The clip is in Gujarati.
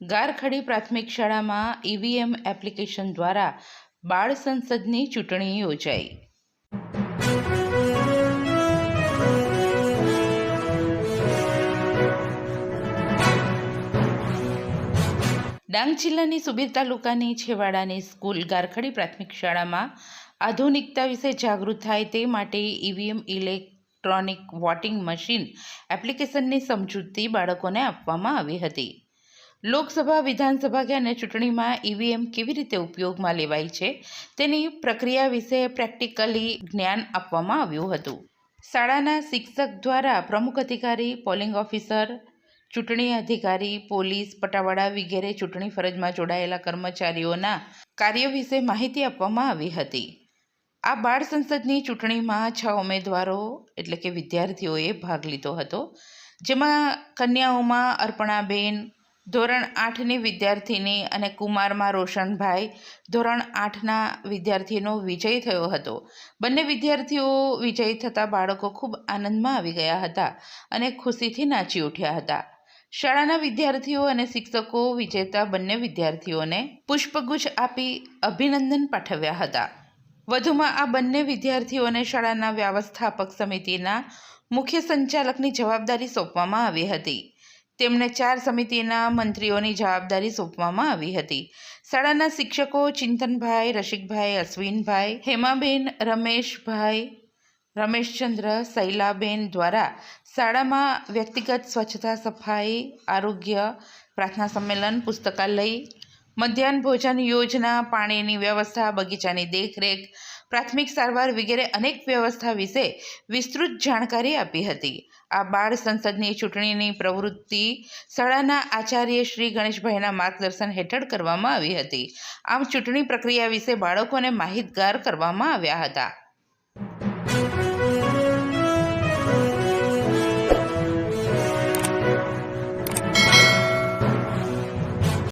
ગારખડી પ્રાથમિક શાળામાં ઈવીએમ એપ્લિકેશન દ્વારા બાળ સંસદની ચૂંટણી યોજાઈ. ડાંગ જિલ્લાની સુબીર તાલુકાની છેવાડાની સ્કૂલ ગારખડી પ્રાથમિક શાળામાં આધુનિકતા વિશે જાગૃત થાય તે માટે ઈવીએમ ઇલેક્ટ્રોનિક વોટિંગ મશીન એપ્લિકેશનની સમજૂતી બાળકોને આપવામાં આવી હતી. લોકસભા, વિધાનસભા કે અને ચૂંટણીમાં ઈવીએમ કેવી રીતે ઉપયોગમાં લેવાય છે તેની પ્રક્રિયા વિશે પ્રેક્ટિકલી જ્ઞાન આપવામાં આવ્યું હતું. શાળાના શિક્ષક દ્વારા પ્રમુખ અધિકારી, પોલિંગ ઓફિસર, ચૂંટણી અધિકારી, પોલીસ, પટાવાળા વગેરે ચૂંટણી ફરજમાં જોડાયેલા કર્મચારીઓના કાર્ય વિશે માહિતી આપવામાં આવી હતી. આ બાળ સંસદની ચૂંટણીમાં છ ઉમેદવારો, એટલે કે વિદ્યાર્થીઓએ ભાગ લીધો હતો, જેમાં કન્યાઓમાં અર્પણાબેન ધોરણ આઠની વિદ્યાર્થીની અને કુમારમાં રોશનભાઈ ધોરણ આઠના વિદ્યાર્થીનો વિજય થયો હતો. બંને વિદ્યાર્થીઓ વિજય થતાં બાળકો ખૂબ આનંદમાં આવી ગયા હતા અને ખુશીથી નાચી ઉઠ્યા હતા. શાળાના વિદ્યાર્થીઓ અને શિક્ષકો વિજેતા બંને વિદ્યાર્થીઓને પુષ્પગુચ્છ આપી અભિનંદન પાઠવ્યા હતા. વધુમાં આ બંને વિદ્યાર્થીઓને શાળાના વ્યવસ્થાપક સમિતિના મુખ્ય સંચાલકની જવાબદારી સોંપવામાં આવી હતી. તેમને ચાર સમિતિના મંત્રીઓની જવાબદારી સોંપવામાં આવી હતી. શાળાના શિક્ષકો ચિંતનભાઈ, રસિકભાઈ, અશ્વિનભાઈ, હેમાબેન, રમેશભાઈ, રમેશચંદ્ર, શૈલાબેન દ્વારા શાળામાં વ્યક્તિગત સ્વચ્છતા સફાઈ, આરોગ્ય, પ્રાર્થના સંમેલન, પુસ્તકાલય, મધ્યાહન ભોજન યોજના, પાણીની વ્યવસ્થા, બગીચાની દેખરેખ પ્રાથમિક સારવાર વગેરે અનેક વ્યવસ્થા વિશે વિસ્તૃત જાણકારી આપી હતી. આ બાળ સંસદની ચૂંટણીની પ્રવૃત્તિ શાળાના આચાર્ય શ્રી ગણેશભાઈના માર્ગદર્શન હેઠળ કરવામાં આવી હતી. આમ ચૂંટણી પ્રક્રિયા વિશે બાળકોને માહિતગાર કરવામાં આવ્યા હતા.